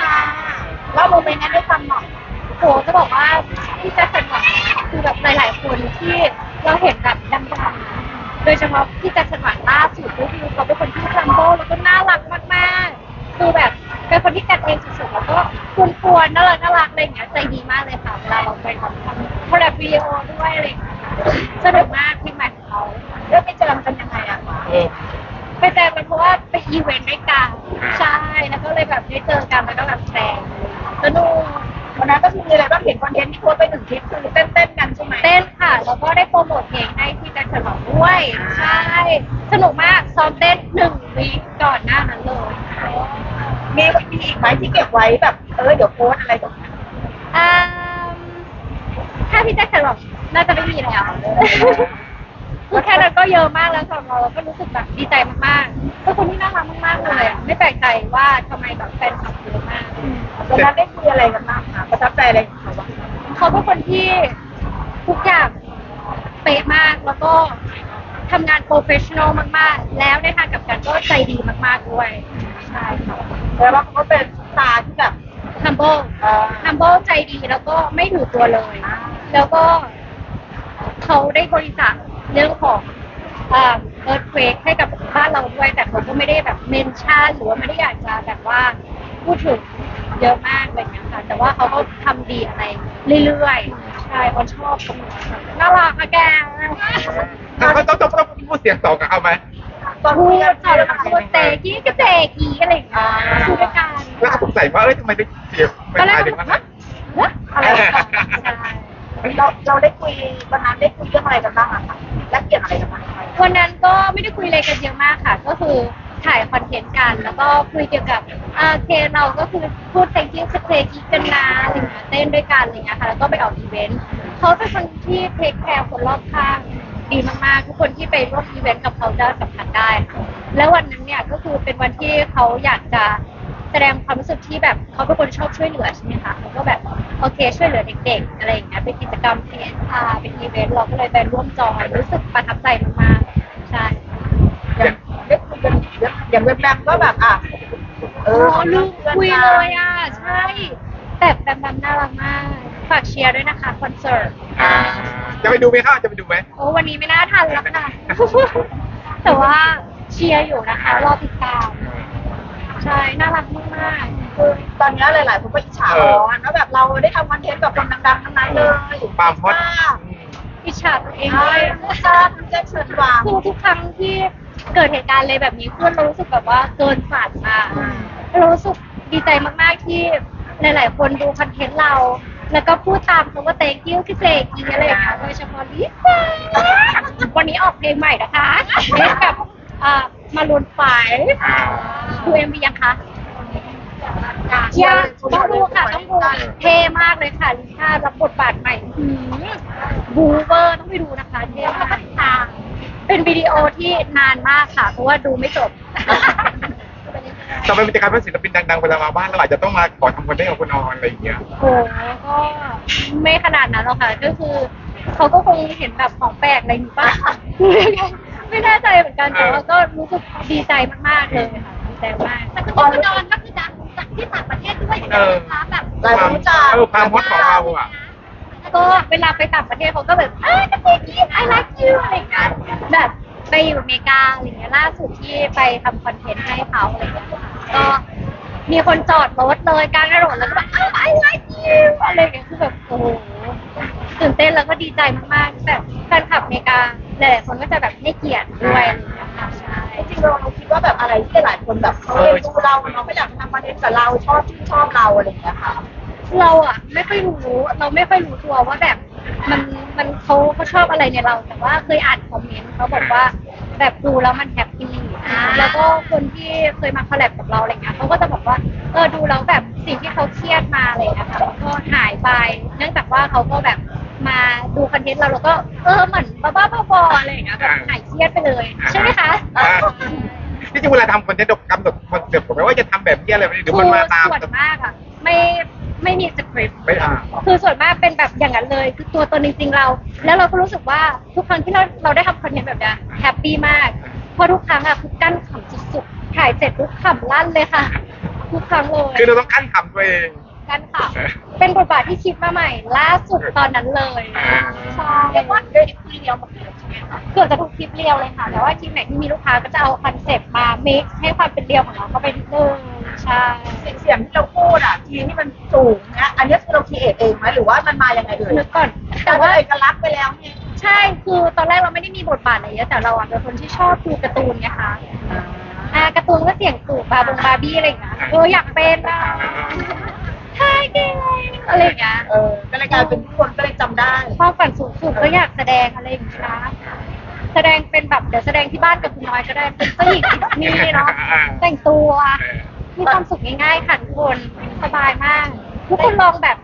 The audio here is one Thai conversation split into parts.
ค่ะเล่าโมเมนต์นั้นให้ฟังหน่อยโหจะบอกว่าพี่แจ็คสันหวังคือแบบหลาย ๆ คนที่เราเห็นแบบดังๆโดยเฉพาะพี่แจ็คสันหวังล่าสุดก็คือเขาเป็นคนที่รัมโบแล้วก็น่ารักมากๆ คือแบบเป็นคนที่กันเองสุดๆแล้วก็กวนๆน่ารักน่ารักอะไรอย่างเงี้ยใจดีมากเลยค่ะเวลาเราไปทำทำคอลแลบวิดีโอด้วยอะไรอย่างเงี้ยสนุกมากเพลงใหม่ของเขาเรื่องไปเจอกันยังไงอะคะไปเจอกันเพราะว่าไปอีเวนต์ด้วยกันใช่แล้วก็เลยแบบได้เจอกันแล้วก็แบบแชร์สนุก วันนั้นก็ คือมีอะไรบ้างเห็นคอนเทนต์ที่โพสต์ไปหนึ่งคลิปคือเต้นเต้นๆกันใช่ไหมเต้นค่ะ แล้วก็ได้โปรโมทเพลงให้พี่แจ็คสันหวังด้วย ใช่ สนุกมาก ซ้อมเต้นหนึ่งวีคก่อนหน้านั้นเลยมีมีอีกไหมที่เก็บไว้แบบ เออเดี๋ยวโพสต์อะไรตรงนี้อ่าถ้าพี่แจ็คสันหวังน่าจะไม่มีแล้วก็แค่นั้นก็เยอะมากแล้วสำหรับเราเราก็รู้สึกแบบดีใจมากๆเป็นคนที่น่ารักมากๆเลยอะไม่แปลกใจว่าทำไมแบบแฟนคลับเยอะมาก วันนั้นได้คุยอะไรกันบ้างคะประทับใจอะไรของเขาบ้างเขาเป็นคนที่ทุกอย่างเป๊ะมากแล้วก็ทำงานโปรเฟชชั่นอลมากๆ แล้วในทางกลับกันก็ใจดีมากๆด้วยใช่ค่ะแต่ว่าเขาก็เป็นสตาร์ที่แบบ humble เอ่อ humble ใจดีแล้วก็ไม่ถือตัวเลย แล้วก็เขาได้บริจาคเรื่องของเอ่อ earthquake ให้กับบ้านเราด้วย แต่เขาก็ไม่ได้แบบเมนชั่นหรือว่าไม่ได้อยากจะแบบว่าพูดถึง เยอะมากอะไรอย่างเงี้ยค่ะ แต่ว่าเขาก็ทำดีอะไรเรื่อยๆ ใช่ออนชอบตรงนี้น่ารักอะแกต้องต้องต้องต้องพูดเสียงต่อกับเขาไหมตอนพูคุยดกันต่อแล้วก็พูดเตะกี้ก็เตะกี้อะไรอย่างเงี้ยพูดด้วยกันแล้วก็สงสัยว่าเอ้ยทำไมถึงเสียงไม่ตอนแรกหมายก็ถึงแบบว่าฮะอะไรอย่างเงี้ยใช่ เราเราได้คุยวันนั้นได้คุยเรื่องอะไรกันบ้างอะคะแลกเปลี่ยนอะไรกันบ้างวันนั้นก็ไม่ได้คุยอะไรกันเยอะมากค่ะ ก็คือ ถ่ายคอนเทนต์กัน แล้วก็คุยเกี่ยวกับอ่าเคเราก็คือพูด thank you สเตกิกันนะอะไรเงี้ยเต้นด้วยกันอะไรเงี้ยค่ะแล้วก็ไปออกอีเวนต์เขาเป็นคนที่เทคแคร์คนรอบข้างดีมากๆทุกคนที่ไปร่วมอีเวนต์กับเขาจะสัมผัสได้ค่ะแล้ววันนั้นเนี่ยก็คือเป็นวันที่เขาอยากจะแสดงความรู้สึกที่แบบเขาเป็นคนชอบช่วยเหลือใช่ไหมคะเขาก็แบบโอเคช่วยเหลือเด็กๆอะไรอย่างเงี้ยเป็นกิจกรรม CSR เป็นอีเวนต์เราก็เลยไปร่วมจอยรู้สึกประทับใจมากๆใช่ อย่างได้คุยกัน อย่างเว็บแบมก็แบบอะเอเอออลืมคุยเลยอะ ใช่ แต่แบบแบบน่ารักมาก ฝากเชียร์ด้วยนะคะคอนเสิร์ตอ่าจะไปดูไหมครับจะไปดูไหมโอ้วันนี้ไม่น่าทันแล้วค่ะ แต่ว่าเชียร์อยู่นะคะ รอติดตาม ใช่ น่ารักมากคือตอนนี้หลายๆคนก็อิจฉาร้อนว่าแบบเราได้ทำคอนเทนต์กับคนดังๆทั้งนั้นเลยความฮอตๆอิจฉาตัวเองใช่ด้วยทราบทั้งแจ็คเชิญวางคือทุกครั้งที่ เกิดเหตุการณ์อะไรแบบนี้ขึ้นเรารู้สึกแบบว่าเกินฝันมากเรารู้สึกดีใจมากๆที่หลาย ๆ คนดูคอนเทนต์เรา แล้วก็พูดตามคำว่า thank you คือเจกีอะไรอย่างเงี้ยโดยเฉพาะลิซ่าวันนี้ออกเพลงใหม่นะคะเล่นกับอ่ามารุนไฟดูเอ็มวียังคะยังต้องดูค่ะต้องดูเท่มากเลยค่ะลิซ่ารับบทบาทใหม่หืมบูเวอร์ต้องไปดูนะคะเท่มาก เป็นวิดีโอที่นานมากค่ะ เพราะว่าดูไม่จบ ต่อไปมันจะกลายเป็นศิลปินดังๆเวลามาบ้านเราอาจจะต้องมาขอทำคอนเทนต์กับคุณออนอะไรอย่างเงี้ยโหก็ไม่ขนาดนั้นหรอกค่ะ ก็คือเขาก็คงเห็นแบบของแปลกอะไรอยู่ป่ะไม่แน่ใจเหมือนกันแต่ว่าก็รู้สึกดีใจมากๆเลยค่ะดีใจมาก แต่คือคุณดอนก็คือดังจากที่ต่างประเทศด้วยเออนะคะแบบหลายคนรู้จักเออความฮอตของเราอะ ก็เวลาไปต่างประเทศเขาก็แบบเอ้ยนักเตะกี้ I like you อะไรอย่างเงี้ยแบบไปอยู่อเมริกาอะไรอย่างเงี้ยล่าสุดที่ไปทำคอนเทนต์ให้เขาอะไรอย่างเงี้ยค่ะก็มีคนจอดรถเลยกลางถนนแล้วก็แบบอ้าว I like you อะไรอย่างเงี้ยคือแบบโอ้โหตื่นเต้นแล้วก็ดีใจมากๆแบบแฟนคลับอเมริกาหลายๆคนก็จะแบบให้เกียรติด้วยอะไรอย่างเงี้ยค่ะใช่ จริงๆเราคิดว่าแบบอะไรที่หลายคนแบบเขาเอ็นดูเราเราไม่อยากทำคอนเทนต์กับเราชอบชื่นชอบเราอะไรอย่างเงี้ยค่ะ เราอะไม่ค่อยรู้เราไม่ค่อยรู้ตัวว่าแบบมันมันเขาเขาชอบอะไรในเรา แต่ว่าเคยอ่านคอมเมนต์เขาบอกว่าแบบดูแล้วมันแฮปปี้แล้วก็คนที่เคยมาคอลแลบกับเราอะไรเงี้ยเขาก็จะบอกว่าเออดูแล้วแบบสิ่งที่เขาเครียดมาอะไรเงี้ยค่ะมันก็หายไป เนื่องจากว่าเขาก็แบบมาดูคอนเทนต์เราแล้วก็เออเหมือนบ้าๆบอๆอะไรอย่างเงี้ยแบบหายเครียดไปเลย ใช่ไหมคะอ่า ที่จริงเวลาทำคอนเทนต์กำหนดคอนเซ็ปต์ผมไหมว่าจะทำแบบนี้อะไรแบบนี้หรือมันมาตามส่วนมากอะไม่ ไม่มีสคริปต์ ไม่อ่าคือส่วนมากเป็นแบบอย่างนั้นเลย คือตัวตนจริงๆเรา แล้วเราก็รู้สึกว่าทุกครั้งที่เราเราได้ทำคอนเทนต์แบบเนี้ยแฮปปี้มากเพราะทุกครั้งอะคือกั้นขำสุดๆถ่ายเสร็จทุกขำลั่นเลยค่ะ ทุกครั้งเลยคือเราต้องกั้นขำตัวเอง กันค่ะเป็นบทบาทที่คิดมาใหม่ ล่าสุดตอนนั้นเลยอ่า ใช่เรียกว่าเดินคุยเดียวหมดเลยใช่ไหมคะเกือบจะทุกคลิปเรียวเลยค่ะแต่ว่าคลิปไหนที่มีลูกค้าก็จะเอาคอนเซ็ปต์มา mix ให้ความเป็นเรียวของเราเข้าไปนิดนึง ใช่เสียงเสียงที่เราพูดอะทีนี่มันสูงนะอันนี้คือเราคิดเองไหมหรือว่ามันมายังไงเอ่ยนึกก่อน แต่แต่ว่าว่าเอกลักษณ์ไปแล้วเนี่ยใช่ คือตอนแรกเราไม่ได้มีบทบาทอะไรเยอะแต่เราอะเป็นคนที่ชอบดูการ์ตูนไงคะอ่าการ์ตูนก็เสียงสูงบาบงบาร์บี้อะไรอย่างเงี้ย เอออยากเป็นอะใช่เก่งอะไรอย่างเงี้ย เออก็เลยกลายเป็นทุกคนก็เลยจำได้ ความฝันสูงสุดก็อยากแสดงอะไรอย่างเงี้ยนะแสดงเป็นแบบเดี๋ยวแสดงที่บ้านกับคุณน้อยก็ได้เป็นเจ้าหญิงดิสนีย์เนาะแต่งตัว มีความสุขง่ายๆค่ะทุกคนสบายมาก ทุกคนลองแบบ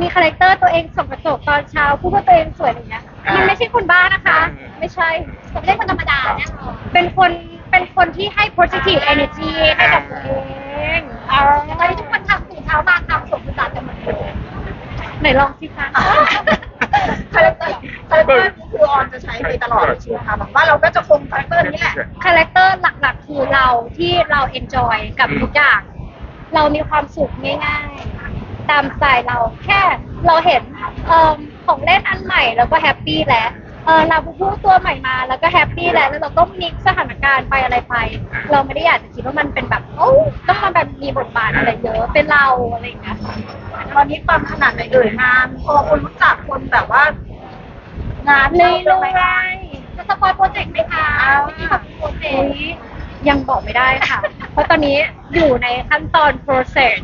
มีคาแรคเตอร์ตัวเองส่องกระจกตอนเช้าพูดว่าตัวเองสวยอะไรเงี้ยมันไม่ใช่คนบ้านะคะ ไม่ใช่ไม่ใช่คนธรรมดาแน่นอนเป็นคนเป็นคนที่ให้ positive energy ให้กับตัวเองเอาตอนนี้ทุกคนทำตื่นเช้ามาทำสมบูรณ์กันหมดเลยไหนลองสิคะคาแรคเตอร์คาแรคเตอร์นี้คื อออนจะใช้ไปตลอดใช่ไหมคะแบบว่าเราก็จะคงคาแรคเตอร์นี้แหละ คาแรคเตอร์หลักๆ คือเราที่เราเอนจอยกับทุกอย่าง เรามีความสุขง่ายๆ ตามสไตล์เราแค่เราเห็นเอ่อของเล่นอันใหม่แล้วก็แฮปปี้แล้วเออเราพูดตัวใหม่มาแล้วก็แฮปปี้แล้วแล้วเราก็มิกซ์สถานการณ์ไปอะไรไป เราไม่ได้อยากจะคิดว่ามันเป็นแบบโอ้ต้องมาแบบมีบทบาทอะไรเยอะเป็นเราอะไรอย่างเงี้ยค่ะตอนนี้ความขนาดไหนเอ่ยงานพอคนรู้จักคนแบบว่า งานเรื่เรื่ออยยๆจะสปอยโปรเจกต์ไหมคะไม่มีแบบโปรเจกต์ยังบอกไม่ได้ค่ะ เพราะตอนนี้อยู่ในขั้นตอน process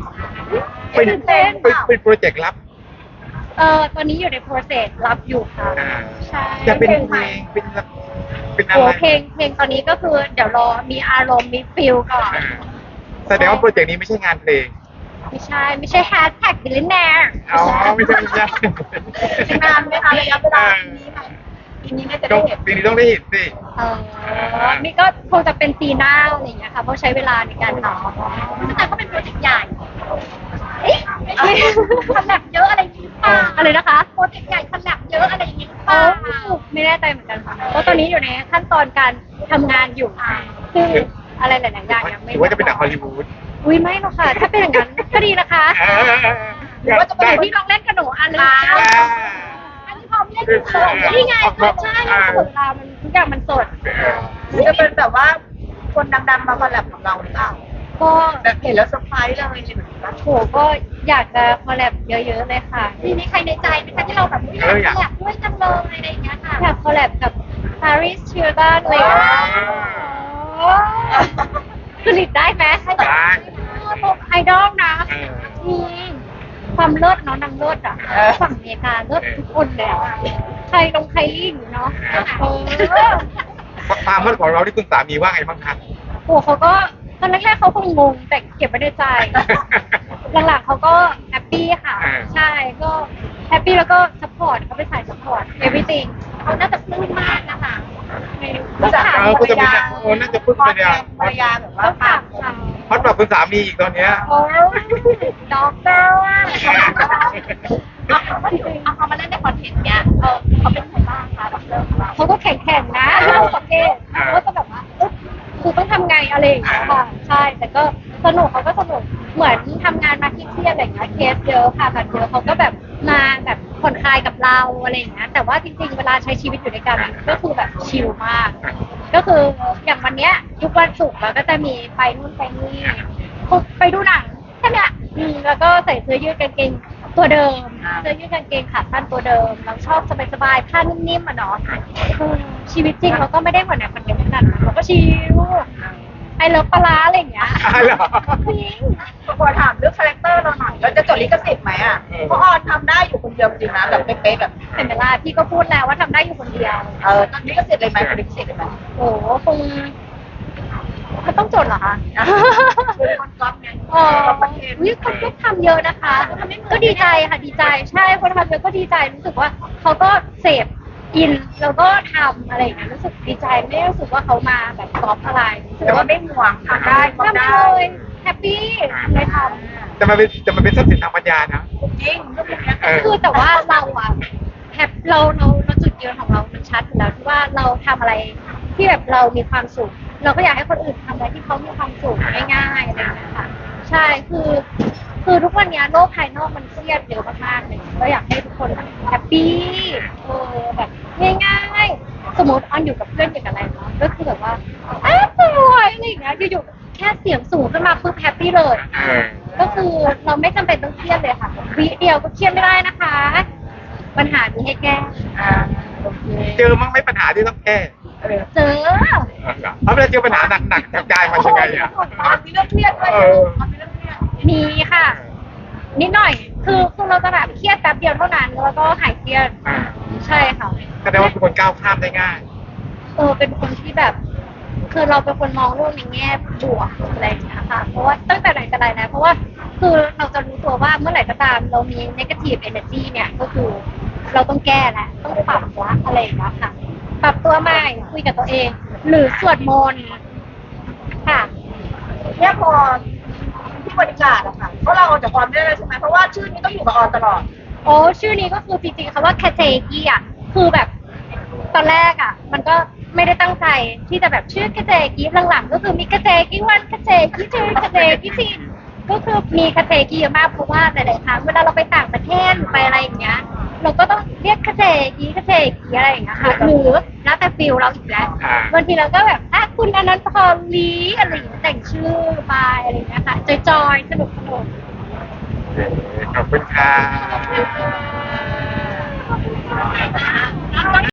เป็นตื่นเต้นเป็นเป็นโปรเจกต์ลับเออตอนนี้อยู่ใน process รับอยู่ค่ะ อ่าใช่ จะเป็นเพลงเป็นเป็นอะโอ้ไรเพลงเพลงตอนนี้ก็คือเดี๋ยวรอมีอารมณ์มีฟิลก่อน อ่าแสดงว่าโปรเจกต์นี้ไม่ใช่งานเพลง ไม่ใช่ ไม่ใช่ hashtag billionaire อ๋อไม่ใช่ไม่ใช่ๆงานไหมคะระยะเวลาปีนี้ไหมปีนี้น่าจะต้ได้องเห็นปีนี้ต้องได้เห็นสิ เออนี่ก็คงจะเป็นปีหน้าอะไรอย่างเงี้ยค่ะเพราะใช้เวลาในการทำแต่ก็เป็นโปรเจกต์ใหญ่เอ๊ะคอนแลบเยอะอะไรอย่างงี้หรือเปล่าอะไรนะคะโปรเจกต์ใหญ่คอนแลบเยอะอะไรอย่างงี้หรือเปล่าไม่แน่ใจเหมือนกันค่ะเพราะตอนนี้อยู่ในขั้นตอนการทำงานอยู่ซึ่งอะไรหลายๆอย่างยังไม่หรือว่าจะเป็นหนังฮอลลีวูด อุ้ยไม่หรอกค่ะ ถ้าเป็นอย่างนั้นก็ดีนะคะ อ่าหรือว่าจะเดี๋เป็ยวนพี่ลองเล่นกับหนูอันนึงอ่า อันนี้พร้อมเล่นกับหนูนี่ไงใช่มันสดเรามันทุกอย่างมันสดหรือจะเป็นแบบว่าคนดังๆมาคอลแลบกับเราหรือเปล่าก็แบบเห็นแล้วเซอร์ไพรส์เลยอะไรแบบนี้โหก็อยากจะคอลแลบเยอะๆเลยค่ะ มีมีใครในใจไหมคะที่เราแบบอยากคอลแลบด้วยจังเลยอะไรอย่างเงี้ยค่ะอยากคอลแลบกับ Paris Hilton เลย ผลิตได้ไหมได้ตกไอดอลนะเอออืมความเลิศเนาะนางเลิศอะฝั่งอเมริกาเลิศทุกคนเลยอะใครลงใครลิ่งเนาะเออ ความรักของเราที่คุณสามีว่าไงบ้างคะโอ้เขาก็ตอนแรกๆเขาคงงงแต่เก็บไว้ในใจ หลังๆเขาก็แฮปปี้ค่ะอ่าใช่ก็แฮปปี้แล้วก็สปอร์ตเขาเป็นสายสปอร์ต everything เขาน่าจะปลื้มมากนะคะใน รู้จักเออคุณจะเป็นโอ้น่าจะพูดไปเนี่ยภรรยาแบบว่าต้องปาถากมเขาฮอตแบบคุณสามีอีกตอนเนี้ย โอ้ด็อกเตอร์ว่าเอาเขามาเล่นในคอนเทนต์เนี้ยเออเขาเป็นใครบ้างคะแบบเริ่มเราเขาก็แข็งๆนะที่เราสังเกตเขาก็จะแบบว่าเอ๊ะคือต้องทำไงอะไรอย่างเงี้ยค่ะใช่ แต่ก็สนุกเขาก็สนุกเหมือนทำงานมาที่เครียดอะไรอย่างเงี้ยเคสเยอะค่ะแบบเยอะเขาก็แบบมาแบบ ผ่อนคลายกับเราอะไรอย่างเงี้ยแต่ว่าจริงๆเวลาใช้ชีวิตอยู่ด้วยกันก็คือแบบชิลมาก ก็คืออย่างวันเนี้ยทุกวันศุกร์เราก็จะมีไปนู่นไปนี่ไปดูหนังแค่เนี้ยอืมแล้วก็ใส่เสื้อยืดกางเกงตัวเดิมเสื้อยืดกางเกงขาสั้นตัวเดิม เราชอบสบายๆผ้านิ่มๆอะเนาะเออชีวิตจริงเราก็ไม่ได้เหมือนในคอนเทนต์ขนาดนั้นเราก็ชิล ไอเลิฟปลาร้าอะไรอย่างเงี้ยอ่าเหรอ จริง ขอถามเรื่องคาแรคเตอร์เราหน่อยเราจะจดลิขสิทธิ์ไหมอะเออ เพราะออนทำได้อยู่คนเดียวจริงนะแบบเป๊ะๆแบบเห็นไหมล่ะพี่ก็พูดแล้วว่าทำได้อยู่คนเดียว เออลิขสิทธิ์เลยไหมลิขสิทธิ์เลยไหมโอ้โหคงมันต้องจดเหรอคะคือคนก๊อปไงเออวิคนก็ทำเยอะนะคะ ก็ดีใจค่ะดีใจใช่คนทำเยอะก็ดีใจรู้สึกว่าเขาก็เสพ อินแล้วก็ทำอะไรอย่างเงี้ยรู้สึกดีใจไม่ได้รู้สึกว่าเขามาแบบกอบอะไรรู้สึกแต่ว่าว่าไม่ห่วงทำได้ทำทำได้ได้เลยแฮปปี้เลยทจะมาเป็นจะมาเป็นทรัพย์สินทางปัญญานะ จริงเรื่องพวกเนี้ยเออำคือแต่ว่าเราอะแฮปเราเราเราจุดยืนของเรามันชัดอยู่แล้วที่ว่าเราทำอะไรที่แบบเรามีความสุข เราก็อยากให้คนอื่นทำอะไรที่เขามีความสุขง่ายๆอะไรอย่างเงี้ยค่ะ ใช่คือ คือทุกวันเนี้ยโลกภายนอกมันเครียดเยอะมากๆเลยก็อยากให้ทุกคนแบบแฮปปี้เออแบบง่ายๆ สมมติออนอยู่กับเพื่อนอยู่กับอะไรเนาะก็คือแบบว่าอ้าวสวยอะไรอย่างเงี้ยอยู่ๆแค่เสียงสูงขึ้นมาปุ๊บแฮปปี้เลยเออก็คือเราไม่จำเป็นต้องเครียดเลยค่ะวิเดียวก็เครียดไม่ได้นะคะ ปัญหามีให้แก้อ่าโอเคเจอมั้งไหม่ปัญหาที่ต้องแก้เออเจอเอาเวลาเจอปัญหาหนักๆทางกายมันยังไงอะออนมีเรื่องเครียดด้วยเออออนมีเรื่องเครียด มีค่ะ นิดหน่อย คือคือเราจะแบบเครียดแป๊บเดียวเท่านั้นแล้วก็หายเครียดอ่าใช่ค่ะ แสดงว่าเป็นคนก้าวข้ามได้ง่าย เออเป็นคนที่แบบ คือเราเป็นคนมองโลกในแง่บวกอะไรอย่างเงี้ยค่ะ เพราะว่าตั้งแต่ไหนแต่ไรแล้วเพราะว่าคือเราจะรู้ตัวว่าเมื่อไหร่ก็ตามเรามี negative energy เนี่ยก็คือเราต้องแก้แหละต้องปรับละอะไรอย่างเงี้ยค่ะ ปรับตัวใหม่คุยกับตัวเอง หรือสวดมนต์ค่ะ เนี่ยพอ ที่บริการอะค่ะเพราะเราออกจากความได้เลยใช่ไหมเพราะว่าชื่อนี้ต้องอยู่กับออนตลอด โอ้ชื่อนี้ก็คือจริงๆคำว่าคาเจกี้อะคือแบบตอนแรกอะ มันก็ไม่ได้ตั้งใจที่จะแบบชื่อคาเจกี้หลังๆก็คือมีคาเจกี้วันคาเจกี้ชื่อคาเจกี้ซีนก็คือมีคาเจกี้เยอะมากเพราะว่าหลายๆครั้งเวลาเราไปต่างประเทศหรือไปอะไรอย่างเงี้ย เราก็ต้องเรียกคาเจกี้คาเจกี้อะไรอย่างเงี้ยค่ะหรือแล้วแต่ฟิลเราอีกแล้วอ่า บางทีเราก็แบบอะคุณอนันต์พรลีอะไรอย่างเงี้ยแต่งชื่อไปอะไรอย่างเงี้ยค่ะจอยๆสนุกสนุกขอบคุณค่ะอ่า